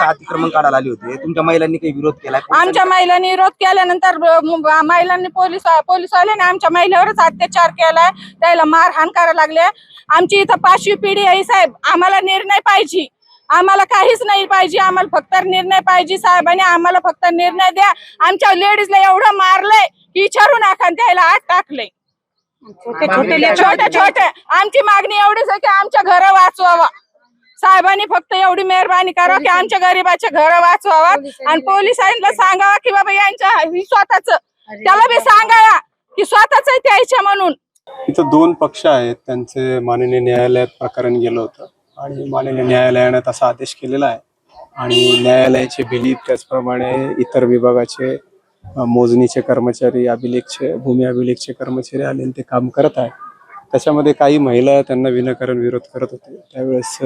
महिलांचा अतिक्रमण काढायला आले होते. तुमच्या महिलांनी काही विरोध केला? आमच्या महिलांनी विरोध केल्यानंतर म- महिलांनी पोलीस पोलीसवाल्याने आमच्या महिलेवरच अत्याचार केलाय. त्याला मारहाण करायला लागले. आमची इथं पाचवी पिढी आहे साहेब. आम्हाला निर्णय पाहिजे. आम्हाला काहीच नाही पाहिजे. आम्हाला फक्त निर्णय पाहिजे साहेबांनी आम्हाला फक्त निर्णय द्या. आमच्या लेडीजला एवढं मारलंय की विचारू नका त्याला आत टाकलंय. छोटे छोटे. आमची मागणी एवढीच आहे की आमच्या घर वाचवावा. साहेबांनी फक्त एवढी मेहरबानी करा की आमच्या गरीबाच्या घर वाचवावा आणि पोलिसांना सांगावा की बाबा यांच्या स्वतःच. त्याला बी सांगावा की स्वतःच आहे त्याच्या म्हणून. इथं दोन पक्ष आहेत. त्यांचे माननीय न्यायालयात प्रकरण गेलं होतं. आणि माननीय न्यायालयाने तसा आदेश केलेला आहे. आणि न्यायालयाचे बिली त्याचप्रमाणे इतर विभागाचे मोजणीचे कर्मचारी अभिलेखचे भूमी अभिलेखचे कर्मचारी आले आणि ते काम करत आहे त्याच्यामध्ये काही महिला त्यांना विनाकारण विरोध करत होते. त्यावेळेस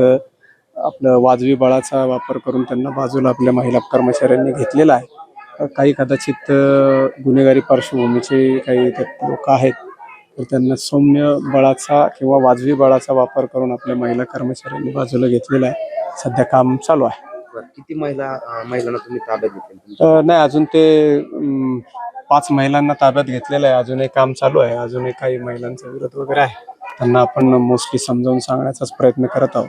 आपलं वाजवी बळाचा वापर करून त्यांना बाजूला आपल्या महिला कर्मचाऱ्यांनी घेतलेला आहे. काही कदाचित गुन्हेगारी पार्श्वभूमीचे काही लोक आहेत तर त्यांना सौम्य बळाचा किंवा वाजवी बळाचा वापर करून आपल्या महिला कर्मचाऱ्यांनी बाजूला घेतलेला आहे. सध्या काम चालू आहे. किती महिला महिलांना तुम्ही ताब्यात घेतले नाही अजून ते पाच महिलांना ताब्यात घेतलेलं आहे. अजूनही काम चालू आहे. अजूनही काही महिलांचा विरोध वगैरे आहे. त्यांना आपण मोस्टली समजावून सांगण्याचाच प्रयत्न करत आहोत.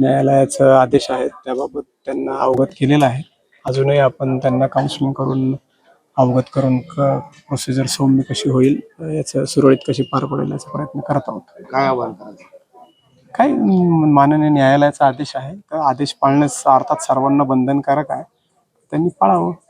न्यायालयाचा आदेश आहे त्याबाबत त्यांना अवगत केलेला आहे. अजूनही आपण त्यांना काउन्सिलिंग करून अवगत करून प्रोसिजर सौम्य कशी होईल याचं सुरळीत कशी पार पडेल याचा प्रयत्न करत आहोत. काय आव्हान करायचं? अं, माननीय न्यायालयाचा आदेश आहे तर आदेश पाळण्यास अर्थात सर्वांना बंधनकारक आहे. त्यांनी पाळावं.